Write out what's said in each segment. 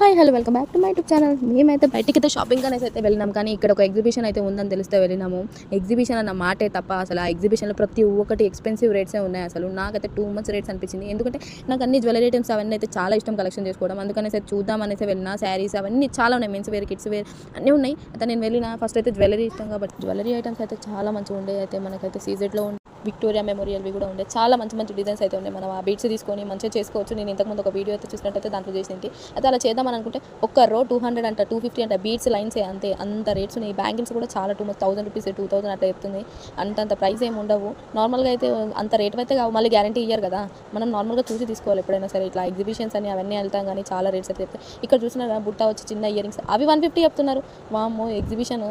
Hi hello welcome back to my YouTube channel. మేమైతే బయటికి అయితే షాపింగ్ అనేసి అయితే వెళ్ళినాం కానీ ఇక్కడ ఒక ఎగ్జిబిషన్ అయితే ఉందని తెలిస్తే వెళ్ళినాము. ఎగ్జిబిషన్ అన్న మాటే తప్ప అసలు ఆ ఎగ్జిబిషన్లో ప్రతి ఒక్కటి ఎక్స్పెన్సివ్ రేట్సే ఉన్నాయి అసలు. నాకైతే టూ మంత్స్ రేట్స్ అనిపించింది. ఎందుకంటే నాకు అన్ని జ్యువెలరీ ఐటమ్స్ అవన్నీ అయితే చాలా ఇష్టం కలెక్షన్ చేసుకోవడం. అందుకనే అయితే చూద్దాం అనేసి వెళ్ళిన. శారీస్ అవన్నీ చాలా ఉన్నాయి. మెన్స్ వేర్ కిడ్స్ వేర్ అన్నీ ఉన్నాయి. అయితే నేను వెళ్ళిన. ఫస్ట్ అయితే జ్యువెలరీ ఇష్టం కాబట్టి జ్యువెలరీ ఐటమ్స్ అయితే చాలా మంచిగా ఉండే. అయితే మనకైతే సీజెట్లో విక్టోరియా మెమోరియల్వి కూడా ఉండే. చాలా మంచి మంచి డిజైన్స్ అయితే ఉన్నాయి మనం ఆ బీట్స్ తీసుకొని మంచిగా చేసుకోవచ్చు. నేను ఇంతకుముందు ఒక వీడియో అయితే చూసినట్టయితే దాంట్లో చేసింది అయితే అలా చేద్దామని అనుకుంటే ఒక్క రో టూ హండ్రెడ్ అంట టూ ఫిఫ్టీ అంట బీట్స్ లైన్స్ అంతే. అంత రేట్స్ ఉన్నాయి. బ్యాంగిల్స్ కూడా చాలా too much thousand rupees two thousand అట్లా చెప్తుంది. అంతంత ప్రైస్ ఏమి ఉండవు. నార్మల్గా అయితే అంత రేట్ అయితే కావు. మళ్ళీ గ్యారంటీ ఇయ్యారు కదా. మనం నార్మల్గా చూసి తీసుకోవాలి ఎప్పుడైనా సరే. ఇట్లా ఎగ్జిబిషన్స్ అని అవన్నీ వెళ్తాం కానీ చాలా రేట్స్ అయితే చెప్తాయి. ఇక్కడ చూసిన బుట్ట వచ్చి చిన్న ఇయర్ రింగ్స్ అవి వన్ ఫిఫ్టీ చెప్తున్నారు. వామ్మో ఎగ్జిబిషన్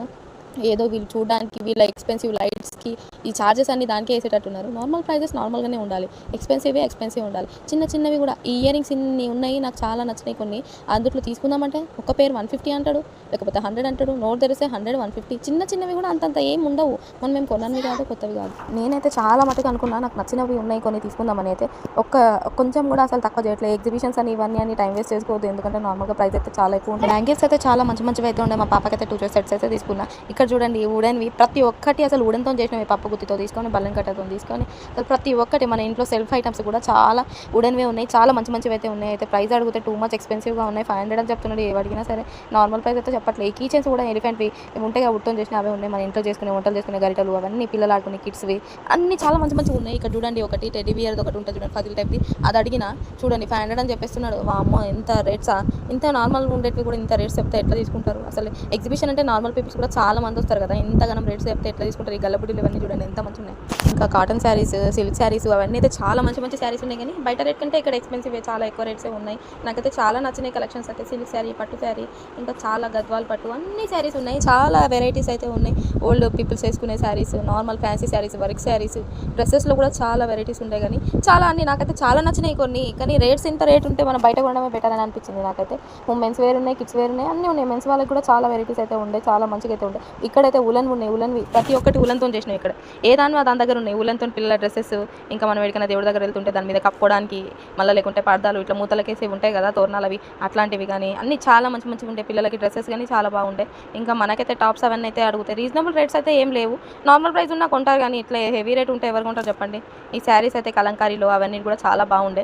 ఏదో వీళ్ళు చూడడానికి వీళ్ళ ఎక్స్పెన్సివ్ లైట్స్కి ఈ చార్జెస్ అన్ని దానికే వేసేటట్టున్నారు. నార్మల్ ప్రైజెస్ నార్మల్గానే ఉండాలి. ఎక్స్పెన్సివే ఎక్స్పెన్సివ్ ఉండాలి. చిన్న చిన్నవి కూడా ఈ ఇయరింగ్స్ ఇన్ని ఉన్నాయి నాకు చాలా నచ్చినాయి కొన్ని అందులో తీసుకుందామంటే ఒక పేరు వన్ ఫిఫ్టీ అంటాడు లేకపోతే హండ్రెడ్ అంటాడు నోట్ తెరిస్తే హండ్రెడ్ వన్ ఫిఫ్టీ చిన్న చిన్నవి కూడా అంతంత ఏం ఉండవు. మనం మేము కొన్నవి కాదు కొత్తవి కాదు. నేనైతే చాలా మటుకు అనుకున్నా నాకు నచ్చినవి ఉన్నాయి కొన్ని తీసుకుందామని అయితే. ఒక్క కొంచెం కూడా అసలు తక్కువ చేయట్లేదు. ఎగ్జిబిషన్స్ అని ఇవన్నీ అని టైం వేస్ట్ చేసుకోవద్దు. ఎందుకంటే నార్మల్గా ప్రైస్ అయితే చాలా ఎక్కువ ఉంటుంది. బ్యాంగిల్స్ అయితే చాలా మంచి మంచివి అయితే ఉండే. మా పాపకి అయితే టూ సెట్స్ అయితే తీసుకున్నా. ఇక్కడ చూడండి ఉడన్వి ప్రతి ఒక్కటి అసలు ఉడన్తో చేసినవి పప్పు గుత్తితో తీసుకొని బల్లం కట్టతో తీసుకొని. అసలు ప్రతి ఒక్కటి మన ఇంట్లో సెల్ఫ్ ఐటమ్స్ కూడా చాలా వుడెన్వే ఉన్నాయి. చాలా మంచి మంచివి అయితే ఉన్నాయి. అయితే ప్రైస్ అడిగితే టూ మచ్ ఎక్స్పెన్సివ్గా ఉన్నాయి. ఫైవ్ హండ్రెడ్ అని చెప్తున్నాడు. ఏవి అడిగినా సరే నార్మల్ ప్రైస్ అయితే చెప్పట్లేదు కిచెన్స్ కూడా ఎలిఫెంట్వి ఉంటాయి కదా చేసిన అవే ఉన్నాయి. మన ఇంట్లో చేసుకునే వంటలు చేసుకునే గరిటలు అవన్నీ పిల్లలు ఆడుకునే కిడ్స్వి అన్ని చాలా మంచి మంచిగా ఉన్నాయి. ఇక్కడ చూడండి ఒకటి టెడ్డీ ఒకటి ఉంటుంది చూడండి ఫజిల్ టైప్ది అది అడిగిన చూడండి ఫైవ్ హండ్రెడ్ అని చెప్పేస్తున్నాడు. అమ్మ ఎంత రేట్సా ఇంత నార్మల్ ఉండేటివి కూడా ఇంత రేట్స్ చెప్తే ఎట్లా తీసుకుంటారు? అసలు ఎగ్జిబిషన్ అంటే నార్మల్ పీపుల్స్ కూడా చాలా మంది వస్తారు కదా ఇంతగానం రేట్స్ చెప్తే ఎట్లా తీసుకుంటారు? ఈ గల్లబుడ్డీలు ఇవన్నీ చూడండి ఎంత మంచి ఉన్నాయి. ఇంకా కాటన్ శారీస్ సిల్క్ శారీస్ అవన్నీ అయితే చాలా మంచి మంచి శారీస్ ఉన్నాయి కానీ బయట రేట్ కంటే ఇక్కడ ఎక్స్పెన్సివ్ చాలా ఎక్కువ రేట్సే ఉన్నాయి. నాకైతే చాలా నచ్చినాయి కలెక్షన్స్ అయితే సిల్క్ శారీ పట్టు శారీ ఇంకా చాలా గద్వాల్ పట్టు అన్ని శారీస్ ఉన్నాయి. చాలా వెరైటీస్ అయితే ఉన్నాయి. ఓల్డ్ పీపుల్స్ వేసుకునే saris normal fancy saris work saris డ్రెస్సెస్లో కూడా చాలా వెరైటీస్ ఉన్నాయి కానీ చాలా అన్ని నాకైతే చాలా నచ్చినాయి కొన్ని. కానీ రేట్స్ ఇంత రేట్ ఉంటే మనం బయట కొనడమే బెటర్ అని అనిపించింది నాకైతే. మెన్స్ వేర్ ఉన్నాయి కిడ్స్ వేర్ ఉన్నాయి అన్నీ ఉన్నాయి. మెన్స్ వాళ్ళకి కూడా చాలా వెరైటీస్ అయితే ఉండే చాలా మంచిగా అయితే ఉండే. ఇక్కడైతే ఉలన్ ఉన్నాయి ఉలన్వి. ప్రతి ఒక్కటి ఉలన్తో చేసినాయి ఇక్కడ. ఏ దాని దాని దగ్గర ఉన్నాయి. ఉలన్తో పిల్లల డ్రెస్సెస్ ఇంకా మనం ఎడికైనా దేవుడి దగ్గర వెళ్తుంటే దాని మీద కప్పుకోవడానికి మళ్ళీ లేకుంటే పర్దాలు ఇట్లా మూతలకేసి ఉంటాయి కదా తోరణాలు అవి అట్లాంటివి కానీ అన్ని చాలా మంచి మంచిగా ఉంటాయి పిల్లలకి డ్రెస్సెస్ కానీ చాలా బాగుంటాయి ఇంకా మనకైతే టాప్స్ అవన్నీ అయితే అడుగుతాయి రీజనబుల్ రేట్స్ అయితే ఏం లేవు. నార్మల్ ప్రైస్ ఉన్నా కొంటారు కానీ ఇట్లా హెవీ రేట్ ఉంటే ఎవరు కొంటారు చెప్పండి? ఈ శారీస్ అయితే కలంకారీలో అవన్నీ కూడా చాలా బాగుండే.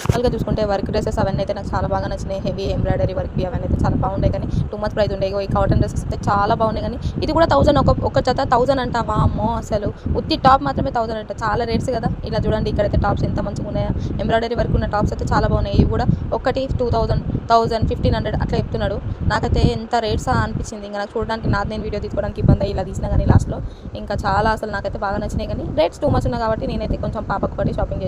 నార్మల్గా చూసుకుంటే వర్క్ డ్రెస్సెస్ అవన్నీ అయితే నాకు చాలా బాగా నచ్చినాయి. హెవీ ఎంబ్రాయిడరీ వర్క్ అవన్నీ అయితే చాలా బాగుంటాయి కానీ టూ మచ్ ప్రైస్ ఉండేవి ఈ కాటన్ డ్రెస్సెస్ అయితే చాలా బాగున్నాయి. కానీ ఇది కూడా థౌసండ్ ఒక ఒక జత థౌసండ్ అంట. వామ్మో అసలు. ఉత్తి టాప్ మాత్రమే థౌసండ్ అంట. చాలా రేట్స్ కదా. ఇలా చూడండి ఇక్కడైతే టాప్స్ ఎంత మంచిగా ఉన్నాయా? ఎంబ్రాయిడరీ వర్క్ ఉన్న టాప్స్ అయితే చాలా బాగున్నాయి. ఇవి కూడా ఒకటి two thousand thousand fifteen hundred అట్లా చెప్తున్నాడు. నాకైతే ఎంత రేట్స్ అనిపించింది. ఇంకా నాకు చూడడానికి నాది నేను వీడియో తీసుకోవడానికి ఇబ్బంది ఇలా తీసినా కానీ లాస్ట్లో ఇంకా చాలా అసలు నాకైతే బాగా నచ్చినాయి. కానీ రేట్స్ టూ మచ్ ఉన్నాయి కాబట్టి నేనైతే కొంచెం పాపకు పడి షాపింగ్